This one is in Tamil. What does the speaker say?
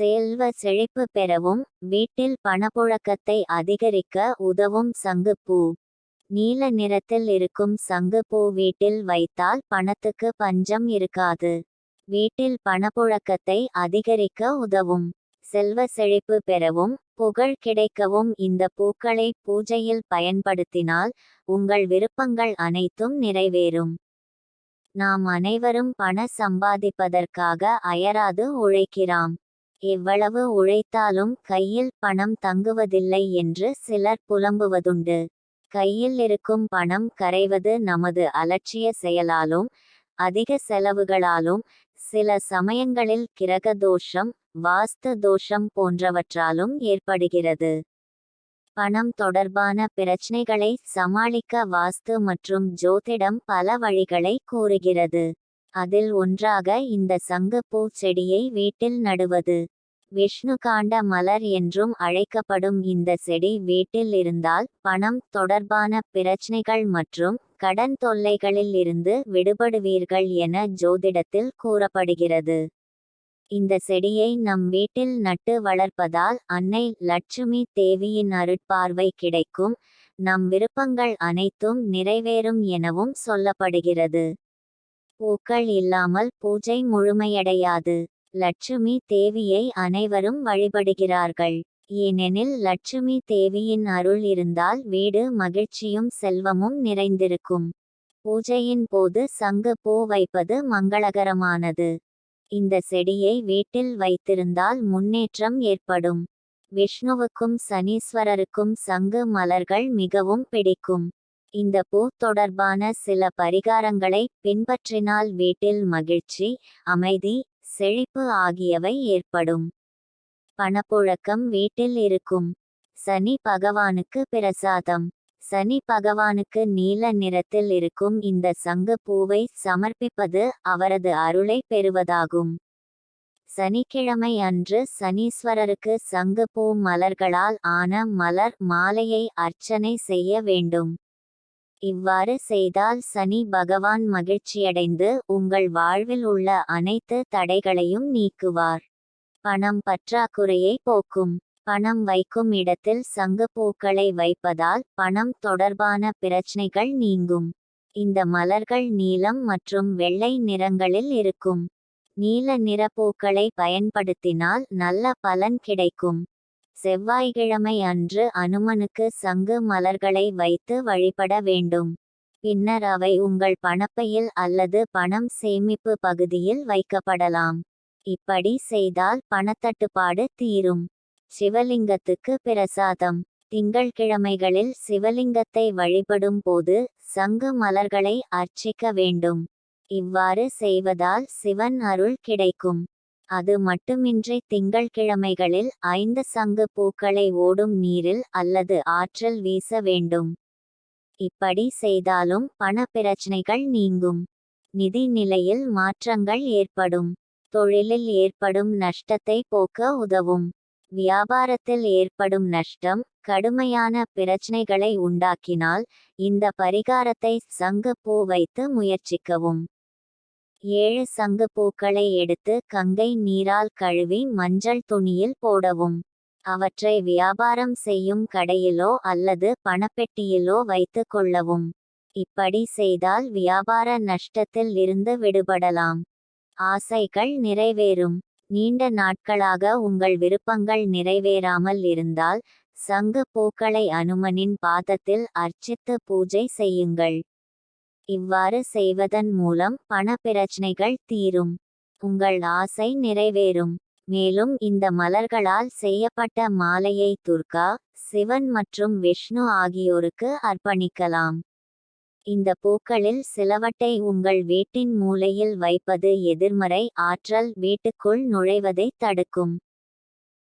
செல்வ செழிப்பு பெறவும் வீட்டில் பணப்புழக்கத்தை அதிகரிக்க உதவும் சங்குப்பூ நீல நிறத்தில் இருக்கும் சங்குப்பூ வீட்டில் வைத்தால் பணத்துக்கு பஞ்சம் இருக்காது. வீட்டில் பணப்புழக்கத்தை அதிகரிக்க உதவும். செல்வ செழிப்பு பெறவும் புகழ் கிடைக்கவும் இந்த பூக்களை பூஜையில் பயன்படுத்தினால் உங்கள் விருப்பங்கள் அனைத்தும் நிறைவேறும். நாம் அனைவரும் பண சம்பாதிப்பதற்காக அயராது உழைக்கிறாம். எவ்வளவு உழைத்தாலும் கையில் பணம் தங்குவதில்லை என்று சிலர் புலம்புவதுண்டு. கையில் இருக்கும் பணம் கரைவது நமது அலட்சிய செயலாலும் அதிக செலவுகளாலும் சில சமயங்களில் கிரக தோஷம் வாஸ்து தோஷம் போன்றவற்றாலும் ஏற்படுகிறது. பணம் தொடர்பான பிரச்சனைகளை சமாளிக்க வாஸ்து மற்றும் ஜோதிடம் பல வழிகளை கூறுகிறது. அதில் ஒன்றாக இந்த சங்குப்பூ செடியை வீட்டில் நடுவது. விஷ்ணுகாண்ட மலர் என்றும் அழைக்கப்படும் இந்த செடி வீட்டில் இருந்தால் பணம் தொடர்பான பிரச்சனைகள் மற்றும் கடன் தொல்லைகளில் இருந்து விடுபடுவீர்கள் என ஜோதிடத்தில் கூறப்படுகிறது. இந்த செடியை நம் வீட்டில் நட்டு வளர்ப்பதால் அன்னை லட்சுமி தேவியின் அருட்பார்வை கிடைக்கும். நம் விருப்பங்கள் அனைத்தும் நிறைவேறும் எனவும் சொல்லப்படுகிறது. பூக்கள் இல்லாமல் பூஜை முழுமையடையாது. லட்சுமி தேவியை அனைவரும் வழிபடுகிறார்கள். ஏனெனில் லட்சுமி தேவியின் அருள் இருந்தால் வீடு மகிழ்ச்சியும் செல்வமும் நிறைந்திருக்கும். பூஜையின் போது சங்கு பூ வைப்பது மங்களகரமானது. இந்த செடியை வீட்டில் வைத்திருந்தால் முன்னேற்றம் ஏற்படும். விஷ்ணுவுக்கும் சனீஸ்வரருக்கும் சங்கு மலர்கள் மிகவும் பிடிக்கும். இந்த பூ தொடர்பான சில பரிகாரங்களை பின்பற்றினால் வீட்டில் மகிழ்ச்சி அமைதி செழிப்பு ஆகியவை ஏற்படும். பணப்புழக்கம் வீட்டில் இருக்கும். சனி பகவானுக்கு பிரசாதம். சனி பகவானுக்கு நீல நிறத்தில் இருக்கும் இந்த சங்கு பூவை சமர்ப்பிப்பது அவரது அருளை பெறுவதாகும். சனிக்கிழமை அன்று சனீஸ்வரருக்கு சங்கு பூ மலர்களால் ஆன மலர் மாலையை அர்ச்சனை செய்ய வேண்டும். இவ்வாறு செய்தால் சனி பகவான் மகிழ்ச்சியடைந்து உங்கள் வாழ்வில் உள்ள அனைத்து தடைகளையும் நீக்குவார். பணம் பற்றாக்குறையை போக்கும். பணம் வைக்கும் இடத்தில் சங்கு பூக்களை வைப்பதால் பணம் தொடர்பான பிரச்சனைகள் நீங்கும். இந்த மலர்கள் நீலம் மற்றும் வெள்ளை நிறங்களில் இருக்கும். நீல நிற பூக்களை பயன்படுத்தினால் நல்ல பலன் கிடைக்கும். செவ்வாய்க்கிழமை அன்று அனுமனுக்கு சங்கு மலர்களை வைத்து வழிபட வேண்டும். பின்னர் அவை உங்கள் பணப்பையில் அல்லது பணம் சேமிப்பு பகுதியில் வைக்கப்படலாம். இப்படி செய்தால் பணத்தட்டுப்பாடு தீரும். சிவலிங்கத்துக்கு பிரசாதம். திங்கள்கிழமைகளில் சிவலிங்கத்தை வழிபடும் போது சங்கு மலர்களை அர்ச்சிக்க வேண்டும். இவ்வாறு செய்வதால் சிவன் அருள் கிடைக்கும். அது மட்டுமின்றி திங்கள்கிழமைகளில் ஐந்து சங்கு பூக்களை ஓடும் நீரில் அல்லது ஆற்றல் வீச வேண்டும். இப்படி செய்தாலும் பண பிரச்சனைகள் நீங்கும். நிதி நிலையில் மாற்றங்கள் ஏற்படும். தொழிலில் ஏற்படும் நஷ்டத்தை போக்க உதவும். வியாபாரத்தில் ஏற்படும் நஷ்டம் கடுமையான பிரச்சனைகளை உண்டாக்கினால் இந்த பரிகாரத்தை சங்கு பூ வைத்து முயற்சிக்கவும். ஏழு சங்கு பூக்களை எடுத்து கங்கை நீரால் கழுவி மஞ்சள் துணியில் போடவும். அவற்றை வியாபாரம் செய்யும் கடையிலோ அல்லது பணப்பெட்டியிலோ வைத்து கொள்ளவும். இப்படி செய்தால் வியாபார நஷ்டத்தில் இருந்து விடுபடலாம். ஆசைகள் நிறைவேறும். நீண்ட நாட்களாக உங்கள் விருப்பங்கள் நிறைவேறாமல் இருந்தால் சங்கு பூக்களை அனுமனின் பாதத்தில் அர்ச்சித்து பூஜை செய்யுங்கள். இவ்வாறு செய்வதன் மூலம் பண பிரச்சனைகள் தீரும். உங்கள் ஆசை நிறைவேறும். மேலும் இந்த மலர்களால் செய்யப்பட்ட மாலையை துர்கா சிவன் மற்றும் விஷ்ணு ஆகியோருக்கு அர்ப்பணிக்கலாம். இந்த பூக்களில் சிலவற்றை உங்கள் வீட்டின் மூலையில் வைப்பது எதிர்மறை ஆற்றல் வீட்டுக்குள் நுழைவதை தடுக்கும்.